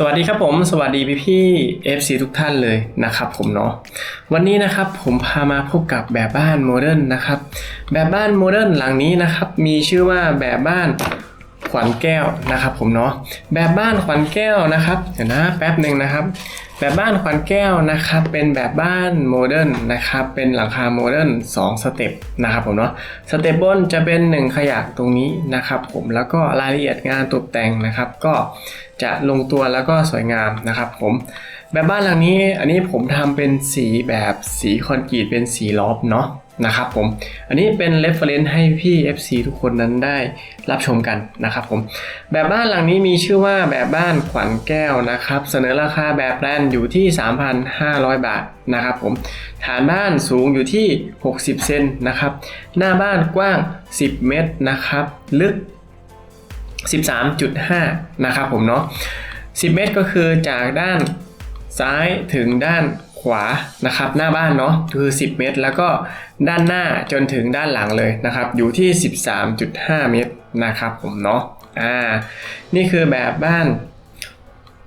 สวัสดีครับผมสวัสดีพี่พี่ FC ทุกท่านเลยนะครับผมเนาะวันนี้นะครับผมพามาพบกับแบบบ้านโมเดิร์นนะครับแบบบ้านโมเดิร์นหลังนี้นะครับมีชื่อว่าแบบบ้าน ขวัญแก้วนะครับ ผมเนาะแบบบ้านขวัญแก้วนะครับเดี๋ยวนะแป๊บหนึ่งนะครับ แบบบ้านขวัญแก้วนะครับ เป็นแบบบ้านโมเดิร์นนะครับ เป็นหลังคาโมเดิร์น2สเต็ปนะครับผมเนาะสเต็ปบนจะเป็น 1 ขยักตรงนี้นะครับ ผมแล้วก็รายละเอียดงานตกแต่งนะครับ ก็จะลงตัวแล้วก็สวยงามนะครับผมแบบบ้านหลังนี้อันนี้ผมทำเป็นสีแบบสีคอนกรีตเป็นสีลอฟเนาะ นะครับผม อันนี้เป็น reference ให้พี่ FC ทุกคนนั้นได้รับชมกันนะครับผม แบบบ้านหลังนี้มีชื่อว่าแบบบ้านขวัญแก้วนะครับ เสนอราคาแบบแปลนอยู่ที่ 3,500 บาทนะครับผม ฐานบ้านสูงอยู่ที่ 60 เซนนะครับ หน้าบ้านกว้าง 10 เมตรนะครับ ลึก 13.5 นะครับผมเนาะ 10 เมตรก็คือจากด้านซ้ายถึงด้าน ขวานะครับหน้าบ้านเนาะคือ 10 เมตร แล้วก็ด้านหน้าจนถึงด้านหลังเลยนะครับ อยู่ที่ 13.5 เมตรนะครับผมเนาะอ่านี่คือแบบบ้าน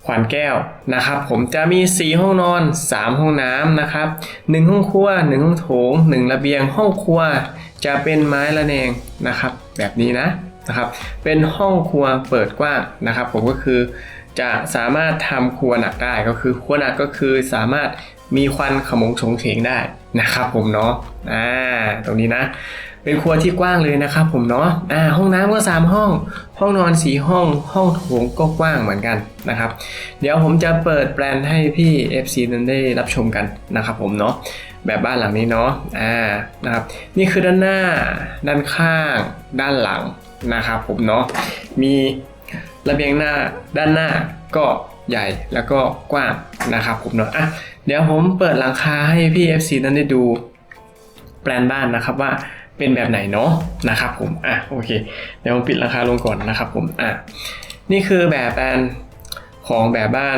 ขวัญแก้วนะครับ ผมจะมี 4 ห้องนอน 3 ห้องน้ำนะครับ 1 ห้องครัว 1 ห้องโถง 1 ระเบียงห้องครัว จะเป็นไม้ระแนงนะครับ แบบนี้นะนะครับ เป็นห้องครัวเปิดกว้างนะครับ ผมก็คือจะสามารถทำครัวหนักได้ก็คือครัวหนักก็คือสามารถ มีควันขโมงโฉงเฉงได้นะครับผมเนาะอ่าตรงนี้นะ เป็นครัวที่กว้างเลยนะครับผมเนาะอ่าห้องน้ำก็สามห้อง ห้องนอนสีห้องห้องโถงก็กว้างเหมือนกันนะครับ เดี๋ยวผมจะเปิดแปลนให้พี่ FC นั้นได้รับชมกันนะครับผมเนาะแบบบ้านหลังนี้เนาะอ่านะครับนี่คือด้านหน้า ด้านข้าง ด้านหลังนะครับผมเนาะมีระเบียงหน้าด้านหน้าก็ ใหญ่แล้วก็กว้างนะครับผมเนาะอะเดี๋ยวผมเปิดหลังคาให้พี่ FC นั้นได้ดูแปลนบ้านนะครับว่าเป็นแบบไหนเนาะนะครับผมอะโอเค เดี๋ยวผมปิดราคาลงก่อนนะครับผมอะนี่คือแบบแปลนของแบบบ้าน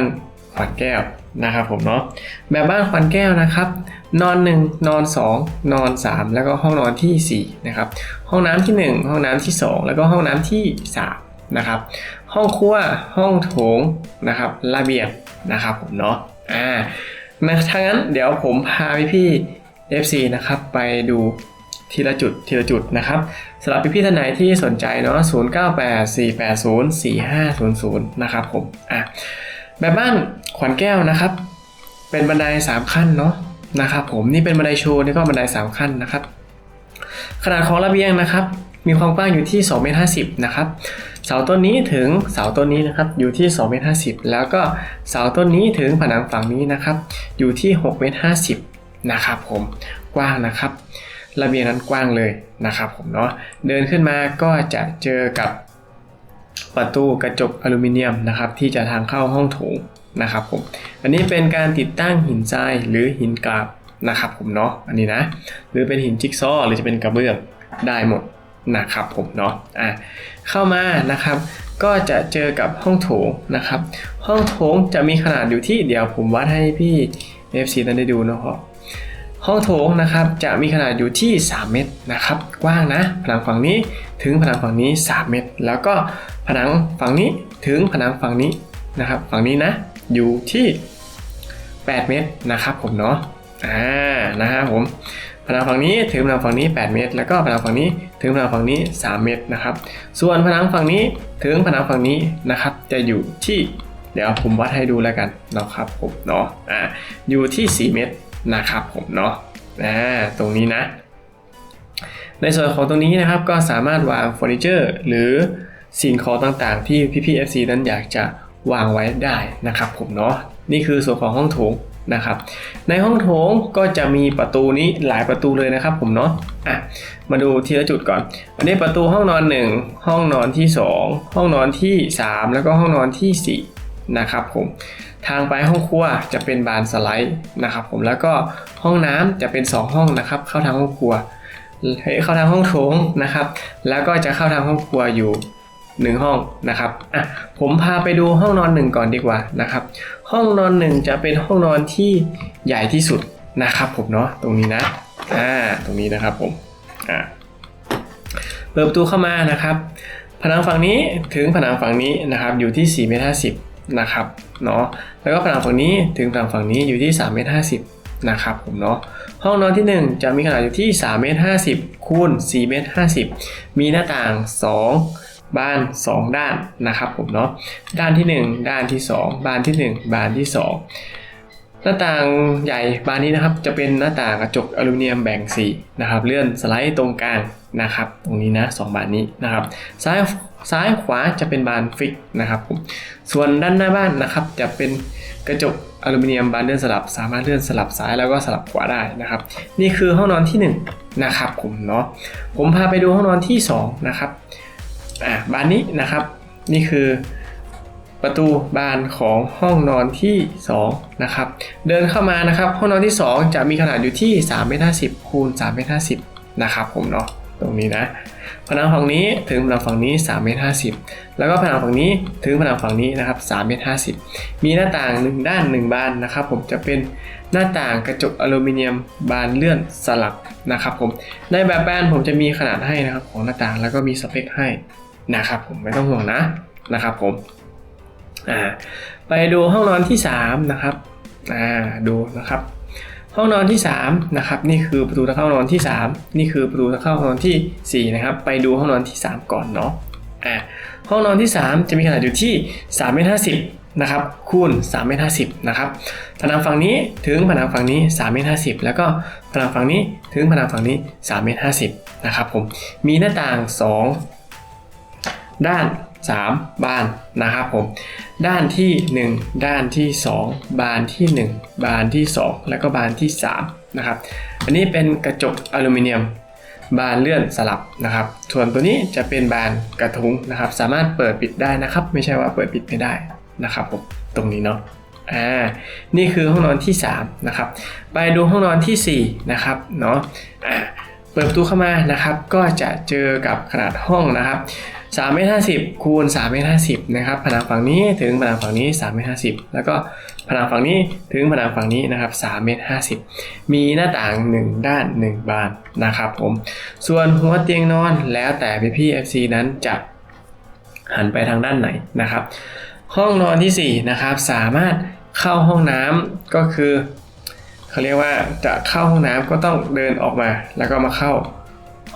ขวัญแก้วนะครับผมเนาะแบบบ้านขวัญแก้วนะครับ นอน 1 นอน 2 นอน 3 แล้วก็ห้องนอนทีสี่4นะครับห้องน้ำที่ 1 ห้องน้ำที่ 2 แล้วก็ห้องน้ำที่3นะครับ ห้องครัวห้องโถงนะครับระเบียงนะครับผมเนาะอ่านะถ้างั้นเดี๋ยวผมพาพี่พี่ๆ FC นะครับไปดูทีละจุดทีละจุดนะครับสำหรับพี่ๆท่านไหนที่สนใจเนาะ0984804500 นะครับผมอะแบบบ้านขวัญแก้วนะครับ เป็นบันได 3 ขั้นเนาะนะครับผมนี่เป็นบันไดโชว์นี่ก็บันได 3 ขั้นนะครับ ขนาดของระเบียงนะครับ มีความกว้างอยู่ที่2เมตร50นะครับ เสาต้นนี้ถึงเสาต้นนี้นะครับอยู่ที่2เมตร50 แล้วก็เสาต้นนี้ถึงผนังฝั่งนี้นะครับ อยู่ที่6เมตร50นะครับผมกว้างนะครับ ระเบียงนั้นกว้างเลยนะครับผมเนาะเดินขึ้นมาก็จะเจอกับประตูกระจกอลูมิเนียมนะครับ ที่จะทางเข้าห้องโถงนะครับผมอันนี้เป็นการติดตั้งหินทรายหรือหินกราบนะครับผมเนาะอันนี้นะ หรือเป็นหินจิ๊กซอว์หรือจะเป็นกระเบื้องได้หมดนะครับผมเนาะอะ เข้ามานะครับ ก็จะเจอกับห้องโถงนะครับ ห้องโถงจะมีขนาดอยู่ที่เดี๋ยวผมวัดให้พี่ FC นั้นได้ดูนะครับห้องโถงนะครับจะมีขนาดอยู่ที่ 3 เมตรนะครับ กว้างนะ ผนังฝั่งนี้ถึงผนังฝั่งนี้ 3 เมตร แล้วก็ผนังฝั่งนี้ถึงผนังฝั่งนี้นะครับ ฝั่งนี้นะอยู่ที่ 8 เมตรนะครับผมเนาะอ่านะฮะผม ผนังฝั่งนี้ถึงผนังฝั่งนี้ 8 เมตร แล้วก็ผนังฝั่งนี้ถึงผนังฝั่งนี้ 3 เมตรนะครับ ส่วนผนังฝั่งนี้ถึงผนังฝั่งนี้นะครับ จะอยู่ที่ เดี๋ยวผมวัดให้ดูแล้วกันนะครับผมเนาะอ่าอยู่ที่ 4 เมตรนะครับผมเนาะอ่าตรงนี้นะ ในส่วนของตรงนี้นะครับก็สามารถวางเฟอร์นิเจอร์หรือสิ่งของต่างๆ ที่พี่ๆ FC นั้นอยากจะวางไว้ได้นะครับผมเนาะนี่คือส่วนของห้องโถง นะครับ ในห้องโถงก็จะมีประตูนี้หลายประตูเลยนะครับผมเนาะอะมาดูทีละจุดก่อน อันนี้ประตูห้องนอน 1 ห้องนอนที่ 2 ห้องนอนที่ 3 แล้วก็ห้องนอนที่ 4 นะครับผมทางไปห้องครัวจะเป็นบานสไลด์นะครับผมแล้วก็ห้องน้ำจะเป็น 2 ห้องนะครับ เข้าทางห้องครัวเข้าทางห้องโถงนะครับ แล้วก็จะเข้าทางห้องครัวอยู่ 1 ห้องนะครับอะผมพาไปดูห้องนอนหนึ่งก่อนดีกว่านะครับ ห้องนอนหนึ่งจะเป็นห้องนอนที่ใหญ่ที่สุดนะครับผมเนาะตรงนี้นะอ่าตรงนี้นะครับผมอ่าเปิดประตูเข้ามานะครับ ผนังฝั่งนี้ถึงผนังฝั่งนี้นะครับอยู่ที่4เมตร50นะครับเนาะแล้วก็ผนังฝั่งนี้ถึงผนังฝั่งนี้อยู่ที่3เมตร50นะครับผมเนาะห้องนอนที่ 1 จะมีขนาดอยู่ที่3เมตร50คูณ4เมตร50 มีหน้าต่าง 2 บาน 2 ด้านนะครับผมเนาะด้านที่ 1 ด้านที่ 2 บานที่ 1 บานที่ 2 หน้าต่างใหญ่บานนี้นะครับจะเป็นหน้าต่างกระจกอลูมิเนียมแบ่งสีนะครับเลื่อนสไลด์ตรงกลางนะครับตรงนี้นะสองบานนี้นะครับซ้ายซ้ายขวาจะเป็นบานฟิกนะครับผมส่วนด้านหน้าบ้านนะครับจะเป็นกระจกอลูมิเนียมบานเลื่อนสลับ สามารถเลื่อนสลับซ้ายแล้วก็สลับขวาได้นะครับ นี่คือห้องนอนที่หนึ่งนะครับผมเนาะผมพาไปดูห้องนอนที่สองนะครับ อะบานนี้นะครับ นี่คือประตูบานของห้องนอนที่2นะครับเดินเข้ามานะครับ ห้องนอนที่ 2 จะมีขนาดอยู่ที่3เมตร50คูณ3เมตร50นะครับผมเนาะตรงนี้นะ นังฝั่งนี้ถึงผนังฝั่งนี้3เมตร50 แล้วก็ผนังฝั่งนี้ถึงผนังฝั่งนี้นะครับ3เมตร50 มีหน้าต่าง 1 ด้าน 1 บานนะครับผมจะเป็นหน้าต่างกระจกอลูมิเนียมบานเลื่อนสลักนะครับผมในแบบแบนผมจะมีขนาดให้นะครับของหน้าต่างแล้วก็มีสเปคให้นะครับผมไม่ต้องห่วงนะนะครับผมอ่าไปดูห้องนอนที่3นะครับอ่าดูนะครับ ห้องนอนที่3นะครับนี่คือประตูทางเข้านอนที่ 3 นี่คือประตูทางเข้าห้องนอนทีสี่ 4 นะครับ ไปดูห้องนอนที่ 3 ก่อนเนาะอ่าห้องนอนที่ 3 จะมีขนาดอยู่ที่3เมตร50นะครับคูณ3เมตร50นะครับผนังฝั่งนี้ถึงผนังฝั่งนี้3เมตร50แล้วก็ผนังฝั่งนี้ถึงผนังฝั่งนี้3เมตร50นะครับผมมีหน้าต่าง 2 ด้าน 3 บานนะครับผม ด้านที่ 1 ด้านที่ 2 บานที่ 1 บานที่ 2 แล้วก็บานที่3นะครับ อันนี้เป็นกระจกอลูมิเนียม บานเลื่อนสลับนะครับ ส่วนตัวนี้จะเป็นบานกระทุ้งนะครับ สามารถเปิดปิดได้นะครับ ไม่ใช่ว่าเปิดปิดไม่ได้นะครับผม ตรงนี้เนาะอ่า นี่คือห้องนอนที่3นะครับ ไปดูห้องนอนทีสี่4นะครับเนาะ อ่า เปิดประตูเข้ามานะครับ ก็จะเจอกับขนาดห้องนะครับ 3เมตร50 คูณ3เมตร50 นะครับ ผนังฝั่งนี้ถึงผนังฝั่งนี้3เมตร50 แล้วก็ผนังฝั่งนี้ถึงผนังฝั่งนี้นะครับ3เมตร50 มีหน้าต่าง 1 ด้าน 1 บานนะครับผม ส่วนหัวเตียงนอนแล้วแต่พี่พี่ FC นั้นจะหันไปทางด้านไหนนะครับ ห้องนอนทีสี่4 นะครับ สามารถเข้าห้องน้ำก็คือเขาเรียกว่าจะเข้าห้องน้ำก็ต้องเดินออกมาแล้วก็มาเข้า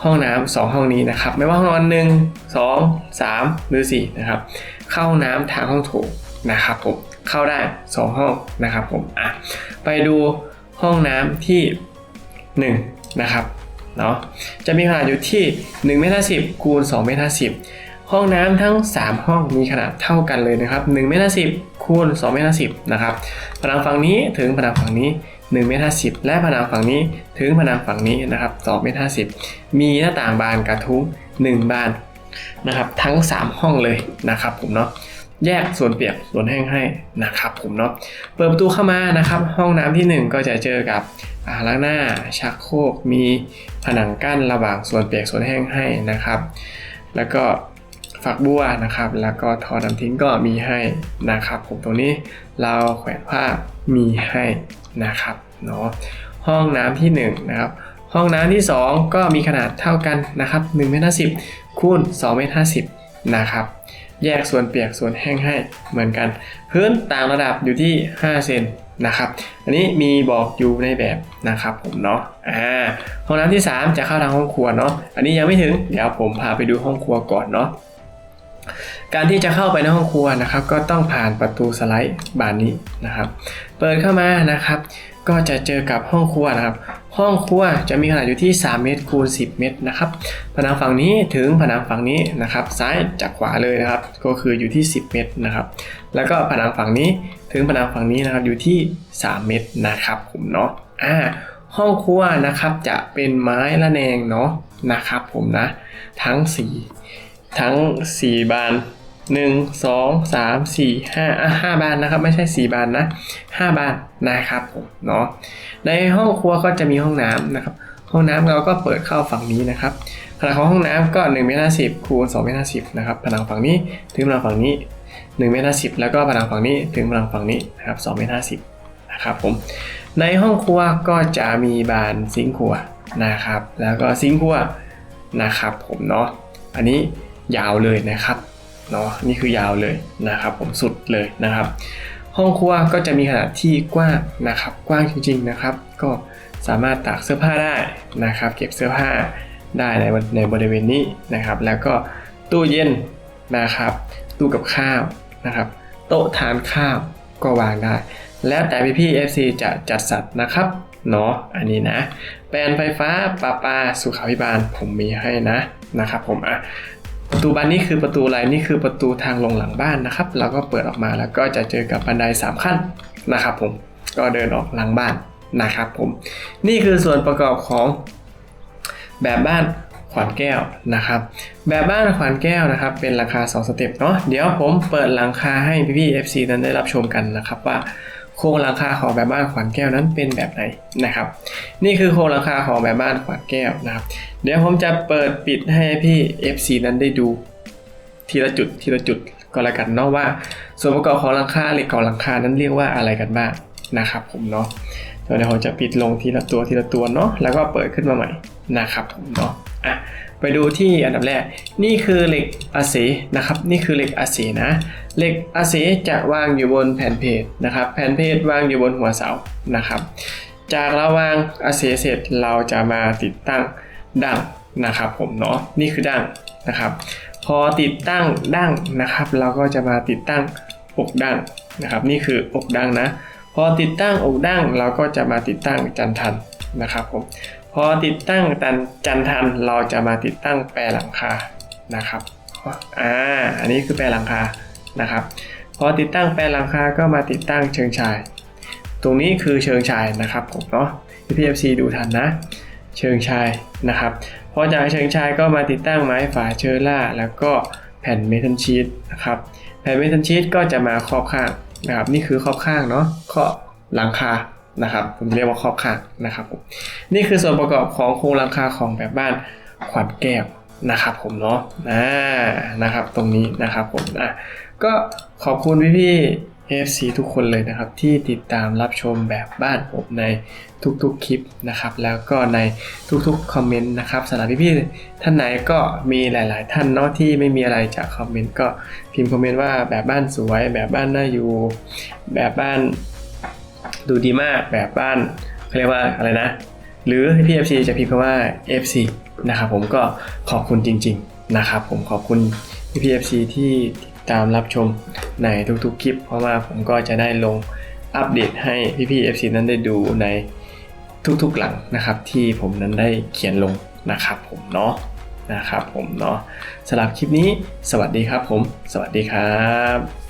ห้องน้ำสองห้องนี้นะครับ ไม่ว่าห้องนอนหนึ่งสองสามหรือสี่นะครับ เข้าห้องน้ำทางห้องโถงนะครับผมเข้าได้สองห้องนะครับผมอะไปดูห้องน้ำที่หนึ่งนะครับเนาะจะมีขนาดอยู่ที่1เมตรสิบคูณ2เมตรสิบห้องน้ำทั้ง 3 ห้องมีขนาดเท่ากันเลยนะครับ1เมตรสิบคูณ2เมตรสิบนะครับผนังฝั่งนี้ถึงผนังฝั่งนี้ 1เมตรสิบและผนังฝั่งนี้ถึงผนังฝั่งนี้นะครับ2เมตรสิบมีหน้าต่างบานกระทุ้ง 1 บานนะครับทั้ง 3 ห้องเลยนะครับผมเนาะแยกส่วนเปียกส่วนแห้งให้นะครับผมเนาะเปิดประตูเข้ามานะครับ ห้องน้ำทีหนึ่1 ก็จะเจอกับอ่างล้างหน้าชักโครกมีผนังกั้นระหว่างส่วนเปียกส่วนแห้งให้นะครับ แล้วก็ฝักบัวนะครับ แล้วก็ทอน้ำทิ้งก็มีให้นะครับ ผมตรงนี้เราแขวนผ้ามีให้นะครับ เนาะห้องน้ำที่1นะครับห้องน้ำที่ 2 ก็มีขนาดเท่ากันนะครับ1เมตรสิบคูณ2เมตรสิบนะครับแยกส่วนเปียกส่วนแห้งให้เหมือนกัน พื้นต่างระดับอยู่ที่ 5 เซนนะครับอันนี้มีบอกอยู่ในแบบนะครับผมเนาะอ่าห้องน้ำที่ 3 จะเข้าทางห้องครัวเนาะอันนี้ยังไม่ถึงเดี๋ยวผมพาไปดูห้องครัวก่อนเนาะการที่จะเข้าไปในห้องครัวนะครับ ก็ต้องผ่านประตูสไลด์บานนี้นะครับ เปิดเข้ามานะครับ ก็จะเจอกับห้องครัวนะครับ ห้องครัวจะมีขนาดอยู่ที่ 3 เมตรคูณ 10 เมตรนะครับผนังฝั่งนี้ถึงผนังฝั่งนี้นะครับ ซ้ายจากขวาเลยนะครับ ก็คืออยู่ที่ 10 เมตรนะครับ แล้วก็ผนังฝั่งนี้ถึงผนังฝั่งนี้นะครับอยู่ที่ 3 เมตรนะครับผมเนาะอ่าห้องครัวนะครับจะเป็นไม้ละแนงเนาะนะครับผมนะ ทั้งสีทั้ง4บาน 1 2 3 4 5อะ5บานนะครับ ไม่ใช่4บานนะ5บานนะครับผมเนาะในห้องครัวก็จะมีห้องน้ำนะครับ ห้องน้ำเราก็เปิดเข้าฝั่งนี้นะครับขนาดของห้องน้ำก็1เมตร50คูณ2เมตร50นะครับผนังฝั่งนี้ถึงผนังฝั่งนี้1เมตร50แล้วก็ผนังฝั่งนี้ถึงผนังฝั่งนี้นะครับ2เมตร50นะครับผมในห้องครัวก็จะมีบานซิงค์ครัวนะครับ แล้วก็ซิงค์ครัวนะครับผมเนาะอันนี้ยาวเลยนะครับ เนาะนี่คือยาวเลยนะครับ ผมสุดเลยนะครับ ห้องครัวก็จะมีขนาดที่กว้างนะครับ กว้างจริง ๆนะครับ ก็สามารถตากเสื้อผ้าได้นะครับ เก็บเสื้อผ้าได้ในในบริเวณนี้นะครับ แล้วก็ตู้เย็นนะครับ ตู้กับข้าวนะครับ โต๊ะทานข้าวก็วางได้ แล้วแต่พี่พี่ๆ FC จะจัดสรรนะครับเนาะอันนี้นะ แปลนไฟฟ้าประปาสุขาภิบาลผมมีให้นะนะครับผมอะ ประตูบานนี้คือประตูอะไรนี่คือประตูทางลงหลังบ้านนะครับเราก็เปิดออกมาแล้วก็จะเจอกับบันไดสามขั้นนะครับ ผมก็เดินออกหลังบ้านนะครับผมนี่คือส่วนประกอบของแบบบ้านขวานแก้วนะครับ แบบบ้านขวานแก้วนะครับ เป็นราคา 2 สเต็ปเนาะเดี๋ยวผมเปิดหลังคาให้พี่ๆ FC นั้นได้รับชมกันนะครับว่า โครงหลังคาของแบบบ้านขวานแก้วนั้นเป็นแบบไหนนะครับ นี่คือโครงหลังคาของแบบบ้านขวานแก้วนะครับ เดี๋ยวผมจะเปิดปิดให้พี่ FC นั้นได้ดูทีละจุดทีละจุดก็แล้วกันเนาะว่า ส่วนประกอบของหลังคาเหล็กของหลังคานั้นเรียกว่าอะไรกันบ้างนะครับ ผมเนาะเดี๋ยวผมจะปิดลงทีละตัวทีละตัวเนาะแล้วก็เปิดขึ้นมาใหม่นะครับผมเนาะ อะไปดูที่อันดับแรก นี่คือเหล็กอาเสนะครับ นี่คือเหล็กอาเสนะ เหล็กอาเสจะวางอยู่บนแผ่นเพจนะครับ แผ่นเพจวางอยู่บนหัวเสานะครับ จากเราวางอาเสเสร็จเราจะมาติดตั้งดั้งนะครับผมเนาะ นี่คือดั้งนะครับ พอติดตั้งดั้งนะครับ เราก็จะมาติดตั้งอกดั้งนะครับ นี่คืออกดั้งนะ พอติดตั้งอกดั้งเราก็จะมาติดตั้งจันทันนะครับผม อติดตั้งตันจันทันเราจะมาติดตั้งแปรหลังคานะครับอ่าอันนี้คือแปรหลังคานะครับ พอติดตั้งแปลนหลังคาก็มาติดตั้งเชิงชาย ตรงนี้คือเชิงชายนะครับผมเนาะพี่เอฟซีดูทันนะ เชิงชายนะครับพอจากเชิงชายก็มาติดตั้งไม้ฝาเชอร่า แล้วก็แผ่นเมทัลชีตนะครับแผ่นเมทัลชีตก็จะมาครอบข้างนะครับ นี่คือครอบข้างเนาะครอบหลังคา นะครับ ผมเรียกว่าครอบข้างนะครับผมนี่คือส่วนประกอบของโครงหลังคาของแบบบ้านขวัญแก้วนะครับผมเนาะอ่านะครับ ตรงนี้นะครับผมอะก็ขอบคุณพี่พี่ๆ FC ทุกคนเลยนะครับที่ติดตามรับชมแบบบ้านผมในทุกๆคลิปนะครับ แล้วก็ในทุกๆคอมเมนต์นะครับสำหรับพี่ๆท่านไหนก็มีหลาย ๆ ท่านเนาะที่ไม่มีอะไรจากคอมเมนต์ก็พิมพ์คอมเมนต์ว่าแบบบ้านสวย แบบบ้านน่าอยู่ แบบบ้าน ดูดีมากแบบบ้านเขาเรียกว่าอะไรนะ หรือพี่ FC จะพิมพ์คำว่า FC นะครับผมก็ขอบคุณจริง ๆนะครับ ผมขอบคุณพี่ FC ที่ตามรับชมในทุกๆคลิป เพราะว่าผมก็จะได้ลงอัปเดตให้พี่ๆ FC นั้นได้ดูในทุกๆหลังนะครับ ที่ผมนั้นได้เขียนลงนะครับผมเนาะนะครับผมเนาะสำหรับคลิปนี้สวัสดีครับผม สวัสดีครับ